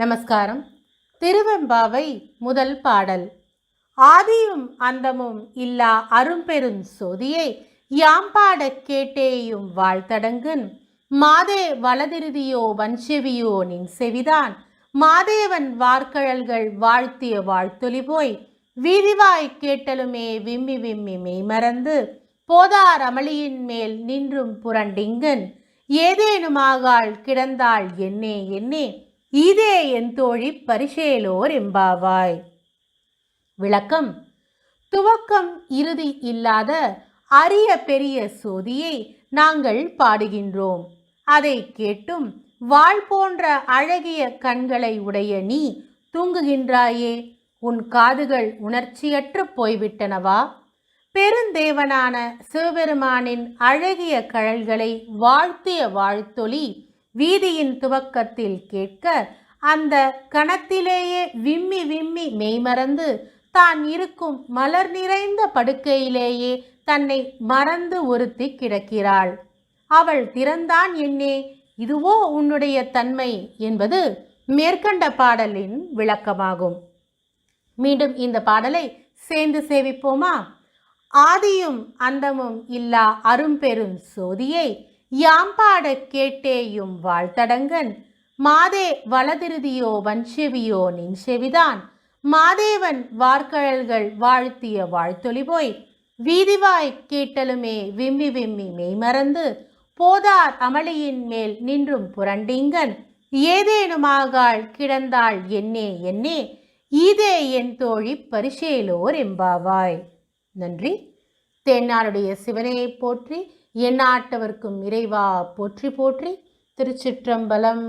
நமஸ்காரம். திருவெம்பாவை முதல் பாடல். ஆதியும் அந்தமும் இல்லா அரும்பெரும் சொதியை யாம் பாடக் கேட்டேயும் வாழ்த்தடங்கன். மாதே வலதிருதியோ வஞ்செவியோ நின் செவிதான். மாதேவன் வார்க்கழல்கள் வாழ்த்திய வாழ்த்தொலி போய். வீதிவாய் கேட்டலுமே விம்மி விம்மி மெய்மறந்து போதார் அமளியின் மேல் நின்றும் புரண்டிங்கன். ஏதேனுமாகாள் கிடந்தாள் என்னே என்னே. இதே என் தோழி பரிசேலோர் எம்பாவாய் விளக்கம். துவக்கம் இறுதி இல்லாத அரிய பெரிய சோதியை நாங்கள் பாடுகின்றோம். அதை கேட்டும் வாழ் போன்ற அழகிய கண்களை உடைய நீ தூங்குகின்றாயே. உன் காதுகள் உணர்ச்சியற்று போய்விட்டனவா? பெருந்தேவனான சிவபெருமானின் அழகிய கழல்களை வாழ்த்திய வாழ்த்தொலி வீதியின் துவக்கத்தில் கேட்க அந்த கணத்திலேயே விம்மி விம்மி மெய்மறந்து தான் இருக்கும் மலர் நிறைந்த படுக்கையிலேயே தன்னை மறந்து ஒருத்தி கிடக்கிறாள். அவள் திறந்தான் என்னே இதுவோ உன்னுடைய தன்மை என்பது மேற்கண்ட பாடலின் விளக்கமாகும். மீண்டும் இந்த பாடலை சேர்ந்து சேவிப்போமா? ஆதியும் அந்தமும் இல்லா அரும்பெரும் சோதியை யாம் பாடக் கேட்டேயும் வாழ்த்தடங்கன். மாதே வலதிருதியோ வன்செவியோ நின் செவிதான் மாதேவன் வார்கழல்கள் வாழ்த்திய வாழ்த்தொலி போய் வீதிவாய் கேட்டலுமே விம்மி விம்மி மெய்மறந்து. போதார் அமளியின் மேல் நின்றும் புரண்டிங்கன். ஏதேனுமாகாள் கிடந்தாள் என்னே என்னே. இதே என் தோழி பரிசேலோர் எம்பாவாய் நன்றி. தென்னாருடைய சிவனையை போற்றி எந்நாட்டவர்க்கும் இறைவா போற்றி போற்றி திருச்சிற்றம்பலம்.